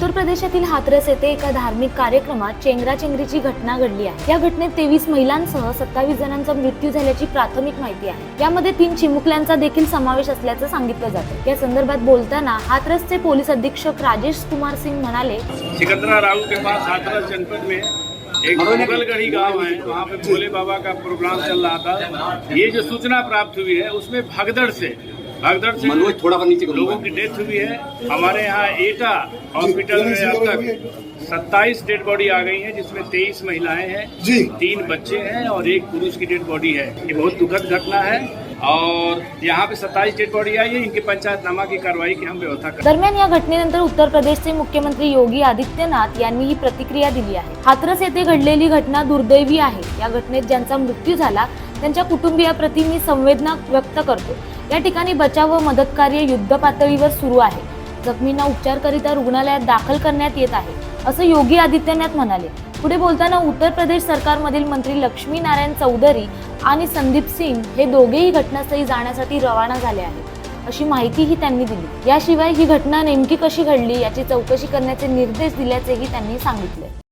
प्रदेशातील हाथरस येथे एका धार्मिक कार्यक्रमात चेंगराचेंगरीची घटना घडली आहे. या घटनेत तेवीस महिलांसह सत्तावीस जणांचा मृत्यू झाल्याची प्राथमिक माहिती आहे. यामध्ये तीन चिमुकल्यांचा देखील समावेश असल्याचं सांगितलं जातं. या संदर्भात बोलताना हाथरसचे पोलीस अधीक्षक राजेश कुमार सिंग म्हणाले सिकंदरा राव के पास हाथरस जनपद में एक मुगलगढ़ी गांव है। वहाँ पे भोले बाबा का प्रोग्राम चल रहा था। ये जो सूचना प्राप्त हुई है उसमें भगदड़ से भगदड़ से मनोज थोड़ा नीचे लोगों की डेथ हुई है। हमारे यहाँ एटा हॉस्पिटल में अब तक सत्ताईस डेड बॉडी आ गई है जिसमें तेईस महिलाएं हैं जी। तीन बच्चे हैं और एक पुरुष की डेड बॉडी है। ये बहुत दुखद घटना है और यहाँ पे सत्ताईस डेड बॉडी आई है। इनके पंचायतनामा की कार्रवाई की हम व्यवस्था कर दरम्यान या घटनेनंतर उत्तर प्रदेशचे मुख्यमंत्री योगी आदित्यनाथ यांनी ही प्रतिक्रिया दिली आहे. हाथरस येथे घडलेली घटना दुर्दैवी आहे. या घटनेत ज्यांचा मृत्यू झाला त्यांच्या कुटुंबियाप्रती मी संवेदना व्यक्त करतो. या ठिकाणी बचाव व मदत कार्य युद्ध पातळीवर सुरू आहे. जखमींना उपचारकरिता रुग्णालयात दाखल करण्यात येत आहे असं योगी आदित्यनाथ म्हणाले. पुढे बोलताना उत्तर प्रदेश सरकारमधील मंत्री लक्ष्मी नारायण चौधरी आणि संदीप सिंग हे दोघेही घटनास्थळी जाण्यासाठी रवाना झाले आहेत अशी माहितीही त्यांनी दिली. याशिवाय ही घटना नेमकी कशी घडली याची चौकशी करण्याचे निर्देश दिल्याचेही त्यांनी सांगितले.